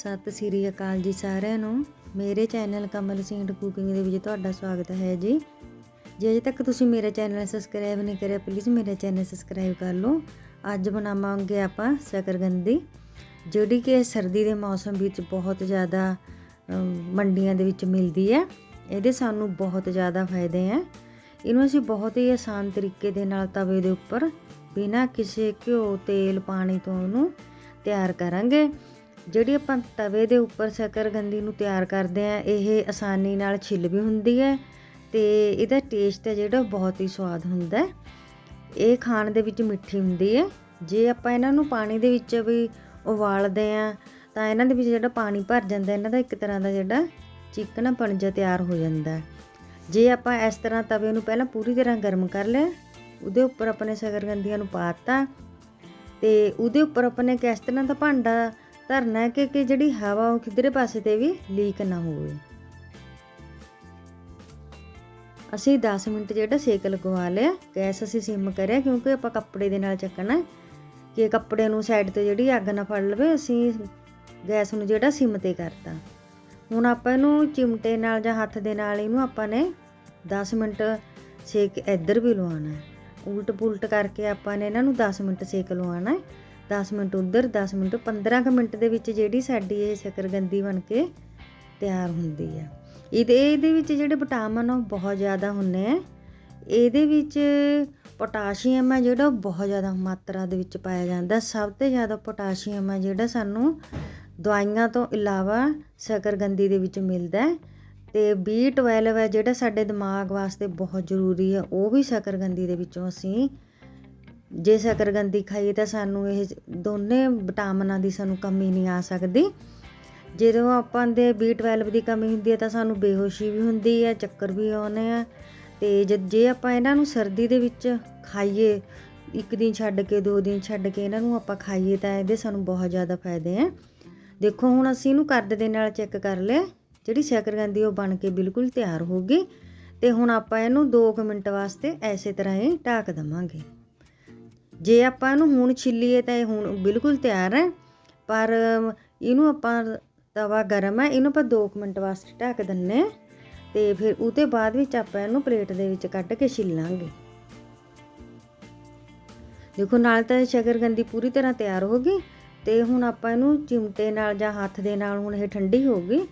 ਸਤਿ ਸ੍ਰੀ ਅਕਾਲ ਜੀ ਸਾਰਿਆਂ ਨੂੰ। ਮੇਰੇ ਚੈਨਲ ਕਮਲ ਸਿੰਘ ਕੁਕਿੰਗ ਦੇ ਵਿੱਚ ਤੁਹਾਡਾ ਸਵਾਗਤ ਹੈ ਜੀ। ਜੇ ਅਜੇ ਤੱਕ ਤੁਸੀਂ ਮੇਰਾ ਚੈਨਲ ਸਬਸਕ੍ਰਾਈਬ ਨਹੀਂ ਕਰਿਆ ਪਲੀਜ਼ ਮੇਰਾ ਚੈਨਲ ਸਬਸਕ੍ਰਾਈਬ ਕਰ ਲਓ। ਅੱਜ ਬਣਾਵਾਂਗੇ ਆਪਾਂ ਸ਼ਕਰਗੰਦੀ, ਜਿਹੜੀ ਕਿ ਸਰਦੀ ਦੇ ਮੌਸਮ ਵਿੱਚ ਬਹੁਤ ਜ਼ਿਆਦਾ ਮੰਡੀਆਂ ਦੇ ਵਿੱਚ ਮਿਲਦੀ ਹੈ। ਇਹਦੇ ਸਾਨੂੰ ਬਹੁਤ ਜ਼ਿਆਦਾ ਫਾਇਦੇ ਹੈ। ਇਹਨੂੰ ਅਸੀਂ ਬਹੁਤ ਹੀ ਆਸਾਨ ਤਰੀਕੇ ਦੇ ਨਾਲ ਤਵੇ ਦੇ ਉੱਪਰ ਬਿਨਾਂ ਕਿਸੇ ਘਿਓ, ਤੇਲ, ਪਾਣੀ ਤੋਂ ਉਹਨੂੰ ਤਿਆਰ ਕਰਾਂਗੇ। ਜਿਹੜੀ ਆਪਾਂ ਤਵੇ ਦੇ ਉੱਪਰ ਸ਼ਕਰਗੰਦੀ ਨੂੰ ਤਿਆਰ ਕਰਦੇ ਆ ਇਹ ਆਸਾਨੀ ਨਾਲ ਛਿੱਲ ਵੀ ਹੁੰਦੀ ਹੈ ਤੇ ਇਹਦਾ ਟੇਸਟ ਹੈ ਜਿਹੜਾ ਬਹੁਤ ਹੀ ਸਵਾਦ ਹੁੰਦਾ ਹੈ। ਇਹ ਖਾਣ ਦੇ ਵਿੱਚ ਮਿੱਠੀ ਹੁੰਦੀ ਹੈ। ਜੇ ਆਪਾਂ ਇਹਨਾਂ ਨੂੰ ਪਾਣੀ ਦੇ ਵਿੱਚ ਵੀ ਉਬਾਲਦੇ ਆ ਤਾਂ ਇਹਨਾਂ ਦੇ ਵਿੱਚ ਜਿਹੜਾ ਪਾਣੀ ਭਰ ਜਾਂਦਾ, ਇਹਨਾਂ ਦਾ ਇੱਕ ਤਰ੍ਹਾਂ ਦਾ ਜਿਹੜਾ ਚਿਕਨ ਜਿਹਾ ਤਿਆਰ ਹੋ ਜਾਂਦਾ ਜੇ ਆਪਾਂ ਇਸ ਤਰ੍ਹਾਂ ਤਵੇ ਨੂੰ ਪਹਿਲਾਂ ਪੂਰੀ ਤਰ੍ਹਾਂ ਗਰਮ ਕਰ ਲਿਆ, ਉਹਦੇ ਉੱਪਰ ਆਪਣੇ ਸ਼ਕਰਗੰਦੀਆਂ ਨੂੰ ਪਾਤਾ ਤੇ ਉਹਦੇ ਉੱਪਰ ਆਪਣੇ ਕਿਸ ਤਰ੍ਹਾਂ ਦਾ ਭਾਂਡਾ ਧਰਨਾ ਹੈ ਕਿ ਕਿ ਜਿਹੜੀ ਹਵਾ ਉਹ ਕਿਧਰੇ ਪਾਸੇ ਤੇ ਵੀ ਲੀਕ ਨਾ ਹੋਵੇ। ਅਸੀਂ 10 ਮਿੰਟ ਜਿਹੜਾ ਸੇਕ ਲਗਵਾ ਲਿਆ, ਗੈਸ ਅਸੀਂ ਸਿਮ ਕਰਿਆ ਕਿਉਂਕਿ ਆਪਾਂ ਕੱਪੜੇ ਦੇ ਨਾਲ ਚੱਕਣਾ ਕਿ ਕੱਪੜੇ ਨੂੰ ਸਾਈਡ ਤੋਂ ਜਿਹੜੀ ਅੱਗ ਨਾ ਫੜ ਲਵੇ, ਅਸੀਂ ਗੈਸ ਨੂੰ ਜਿਹੜਾ ਸਿਮ ਤੇ ਕਰਤਾ। ਹੁਣ ਆਪਾਂ ਇਹਨੂੰ ਚਿਮਟੇ ਨਾਲ ਜਾਂ ਹੱਥ ਦੇ ਨਾਲ ਇਹਨੂੰ ਆਪਾਂ ਨੇ 10 ਮਿੰਟ ਸੇਕ ਇੱਧਰ ਵੀ ਲਵਾਉਣਾ ਹੈ। ਉਲਟ ਪੁਲਟ ਕਰਕੇ ਆਪਾਂ ਨੇ ਇਹਨਾਂ ਨੂੰ 10 ਮਿੰਟ ਸੇਕ ਲਵਾਉਣਾ ਹੈ। 10 ਮਿੰਟ ਉਧਰ 10 ਮਿੰਟ 15 ਕੁ ਮਿੰਟ ਦੇ ਵਿੱਚ ਜਿਹੜੀ ਸਾਡੀ ਇਹ ਸ਼ਕਰਗੰਦੀ ਬਣ ਕੇ ਤਿਆਰ ਹੁੰਦੀ ਹੈ ਇਹਦੇ ਇਹਦੇ ਵਿੱਚ ਜਿਹੜੇ ਵਿਟਾਮਿਨ ਉਹ ਬਹੁਤ ਜ਼ਿਆਦਾ ਹੁੰਦੇ ਆ। ਇਹਦੇ ਵਿੱਚ ਪੋਟਾਸ਼ੀਅਮ ਹੈ ਜਿਹੜਾ ਉਹ ਬਹੁਤ ਜ਼ਿਆਦਾ ਮਾਤਰਾ ਦੇ ਵਿੱਚ ਪਾਇਆ ਜਾਂਦਾ। ਸਭ ਤੋਂ ਜ਼ਿਆਦਾ ਪੋਟਾਸ਼ੀਅਮ ਹੈ ਜਿਹੜਾ ਸਾਨੂੰ ਦਵਾਈਆਂ ਤੋਂ ਇਲਾਵਾ ਸ਼ਕਰਗੰਦੀ ਦੇ ਵਿੱਚ ਮਿਲਦਾ ਹੈ। ਤੇ B12 ਹੈ ਜਿਹੜਾ ਸਾਡੇ ਦਿਮਾਗ ਵਾਸਤੇ ਬਹੁਤ ਜ਼ਰੂਰੀ ਹੈ ਉਹ ਵੀ ਸ਼ਕਰਗੰਦੀ ਦੇ ਵਿੱਚੋਂ ਅਸੀਂ ਜੇ ਸ਼ਕਰਗੰਦੀ ਖਾਈਏ ਤਾਂ ਸਾਨੂੰ ਇਹ ਦੋਨੇ ਵਿਟਾਮਿਨਾਂ ਦੀ ਸਾਨੂੰ ਕਮੀ ਨਹੀਂ ਆ ਸਕਦੀ। ਜਦੋਂ ਆਪਾਂ ਦੇ B12 ਦੀ ਕਮੀ ਹੁੰਦੀ ਹੈ ਤਾਂ ਸਾਨੂੰ ਬੇਹੋਸ਼ੀ ਵੀ ਹੁੰਦੀ ਹੈ, ਚੱਕਰ ਵੀ ਆਉਂਦੇ ਆ। ਤੇ ਜੇ ਆਪਾਂ ਇਹਨਾਂ ਨੂੰ ਸਰਦੀ ਦੇ ਵਿੱਚ ਖਾਈਏ, ਇੱਕ ਦਿਨ ਛੱਡ ਕੇ, ਦੋ ਦਿਨ ਛੱਡ ਕੇ ਇਹਨਾਂ ਨੂੰ ਆਪਾਂ ਖਾਈਏ ਤਾਂ ਇਹਦੇ ਸਾਨੂੰ ਬਹੁਤ ਜ਼ਿਆਦਾ ਫਾਇਦੇ ਆ। ਦੇਖੋ, ਹੁਣ ਅਸੀਂ ਇਹਨੂੰ ਕਰਦ ਦੇ ਨਾਲ ਚੈੱਕ ਕਰ ਲਿਆ। ਜਿਹੜੀ ਸ਼ਕਰਗੰਦੀ ਉਹ ਬਣ ਕੇ ਬਿਲਕੁਲ ਤਿਆਰ ਹੋ ਗਈ। ਤੇ ਹੁਣ ਆਪਾਂ ਇਹਨੂੰ 2 ਮਿੰਟ ਵਾਸਤੇ ਐਸੇ ਤਰ੍ਹਾਂ ਹੀ ਢੱਕ ਦਵਾਂਗੇ। ਜੇ ਆਪਾਂ ਇਹਨੂੰ ਹੁਣ ਛਿੱਲੀਏ ਤਾਂ ਇਹ ਹੁਣ ਬਿਲਕੁਲ ਤਿਆਰ ਹੈ, ਪਰ ਇਹਨੂੰ ਆਪਾਂ ਤਵਾ ਗਰਮ ਹੈ, ਇਹਨੂੰ ਆਪਾਂ 2 ਮਿੰਟ ਵਾਸਤੇ ਢੱਕ ਦਿੰਨੇ ਹਾਂ ਤੇ ਫਿਰ ਉਹਦੇ ਬਾਅਦ ਵਿੱਚ ਆਪਾਂ ਇਹਨੂੰ ਪਲੇਟ ਦੇ ਵਿੱਚ ਕੱਢ ਕੇ ਛਿੱਲਾਂਗੇ। ਦੇਖੋ, ਨਾਲ ਤਾਂ ਸ਼ਕਰਗੰਦੀ ਪੂਰੀ ਤਰ੍ਹਾਂ ਤਿਆਰ ਹੋ ਗਈ ਤੇ ਹੁਣ ਆਪਾਂ ਇਹਨੂੰ ਚਿਮਟੇ ਨਾਲ ਜਾਂ ਹੱਥ ਦੇ ਨਾਲ ਹੁਣ ਇਹ ਠੰਡੀ ਹੋ ਗਈ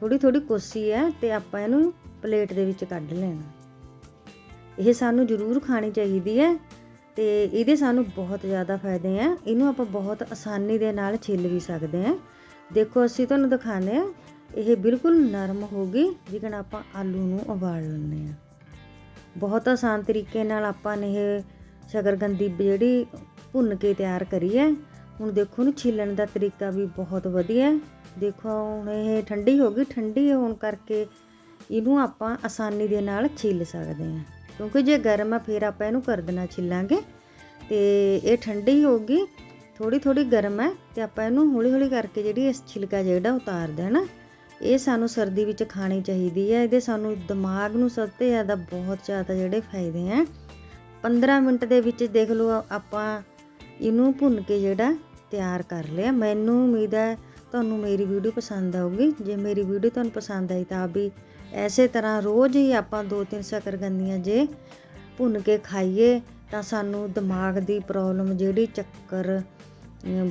ਥੋੜੀ ਥੋੜੀ ਕੋਸੀ ਹੈ ਤੇ ਆਪਾਂ ਇਹਨੂੰ ਪਲੇਟ ਦੇ ਵਿੱਚ ਕੱਢ ਲੈਣਾ। ਇਹ ਸਾਨੂੰ ਜ਼ਰੂਰ ਖਾਣੀ ਚਾਹੀਦੀ ਹੈ। ਤੇ ਇਹਦੇ ਸਾਨੂੰ ਬਹੁਤ ਜ਼ਿਆਦਾ ਫਾਇਦੇ ਆ। ਇਹਨੂੰ ਆਪਾਂ ਬਹੁਤ ਆਸਾਨੀ ਦੇ ਨਾਲ ਛਿੱਲ ਵੀ ਸਕਦੇ ਆ। ਦੇਖੋ, ਅਸੀਂ ਤੁਹਾਨੂੰ ਦਿਖਾਉਂਦੇ ਆ। ਇਹ ਬਿਲਕੁਲ ਨਰਮ ਹੋ ਗਈ, ਜਿਕਣ ਆਪਾਂ ਆਲੂ ਨੂੰ ਉਬਾਲ ਲੈਂਦੇ ਆ। ਬਹੁਤ ਆਸਾਨ ਤਰੀਕੇ ਨਾਲ ਆਪਾਂ ਨੇ ਇਹ ਸ਼ਕਰਗੰਦੀ ਜਿਹੜੀ ਭੁੰਨ ਕੇ ਤਿਆਰ ਕਰੀ ਹੈ। ਹੁਣ ਦੇਖੋ ਨੂੰ ਛਿੱਲਣ ਦਾ ਤਰੀਕਾ ਵੀ ਬਹੁਤ ਵਧੀਆ ਹੈ। ਦੇਖੋ, ਹੁਣ ਇਹ ਠੰਡੀ ਹੋ ਗਈ। ਠੰਡੀ ਹੋਣ ਕਰਕੇ ਇਹਨੂੰ ਆਪਾਂ ਆਸਾਨੀ ਦੇ ਨਾਲ ਛਿੱਲ ਸਕਦੇ ਹਾਂ ਕਿਉਂਕਿ ਜੇ ਗਰਮ ਆ, ਫਿਰ ਆਪਾਂ ਇਹਨੂੰ ਕਰ ਦੇਣਾ ਛਿੱਲਾਂਗੇ ਤੇ ਇਹ ਠੰਡੀ ਹੋ ਗਈ ਥੋੜੀ ਥੋੜੀ ਗਰਮ ਹੈ ਤੇ ਆਪਾਂ ਇਹਨੂੰ ਹੌਲੀ ਹੌਲੀ ਕਰਕੇ ਜਿਹੜੀ ਇਸ ਛਿਲਕਾ ਜਿਹੜਾ ਉਤਾਰ ਦੇਣਾ ਇਹ ਸਾਨੂੰ ਸਰਦੀ ਵਿੱਚ ਖਾਣੀ ਚਾਹੀਦੀ ਹੈ, ਇਹਦੇ ਸਾਨੂੰ ਦਿਮਾਗ ਨੂੰ ਸਭ ਤੋਂ ਜ਼ਿਆਦਾ ਬਹੁਤ ਜ਼ਿਆਦਾ ਜਿਹੜੇ ਫਾਇਦੇ ਹੈ। 15 ਮਿੰਟ ਦੇ ਵਿੱਚ ਦੇਖ ਲਓ ਆਪਾਂ ਇਹਨੂੰ ਭੁੰਨ ਕੇ ਜਿਹੜਾ ਤਿਆਰ ਕਰ ਲਿਆ, ਮੈਨੂੰ ਉਮੀਦ ਹੈ ਤੁਹਾਨੂੰ ਮੇਰੀ ਵੀਡੀਓ ਪਸੰਦ ਆਊਗੀ। ਜੇ ਮੇਰੀ ਵੀਡੀਓ ਤੁਹਾਨੂੰ ਪਸੰਦ ਆਈ ਤਾਂ ਵੀ ਐਸੇ ਤਰ੍ਹਾਂ ਰੋਜ਼ ਹੀ ਆਪਾਂ ਦੋ ਤਿੰਨ ਸ਼ਕਰਗੰਦੀਆਂ ਜੇ ਭੁੰਨ ਕੇ ਖਾਈਏ ਤਾਂ ਸਾਨੂੰ ਦਿਮਾਗ ਦੀ ਪ੍ਰੋਬਲਮ ਜਿਹੜੀ ਚੱਕਰ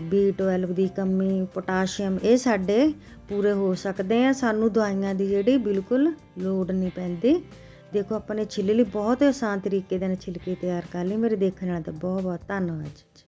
B12 ਦੀ ਕਮੀ, ਪੋਟਾਸ਼ੀਅਮ, ਇਹ ਸਾਡੇ ਪੂਰੇ ਹੋ ਸਕਦੇ ਆ। ਸਾਨੂੰ ਦਵਾਈਆਂ ਦੀ ਜਿਹੜੀ ਬਿਲਕੁਲ ਲੋੜ ਨਹੀਂ ਪੈਂਦੀ। ਦੇਖੋ, ਆਪਾਂ ਨੇ ਛਿੱਲੇ ਲਈ, ਬਹੁਤ ਆਸਾਨ ਤਰੀਕੇ ਦੇ ਨਾਲ ਛਿਲਕੇ ਤਿਆਰ ਕਰ ਲਈ। ਮੇਰੇ ਦੇਖਣ ਨਾਲ ਦਾ ਬਹੁਤ ਬਹੁਤ ਧੰਨਵਾਦ ਜੀ।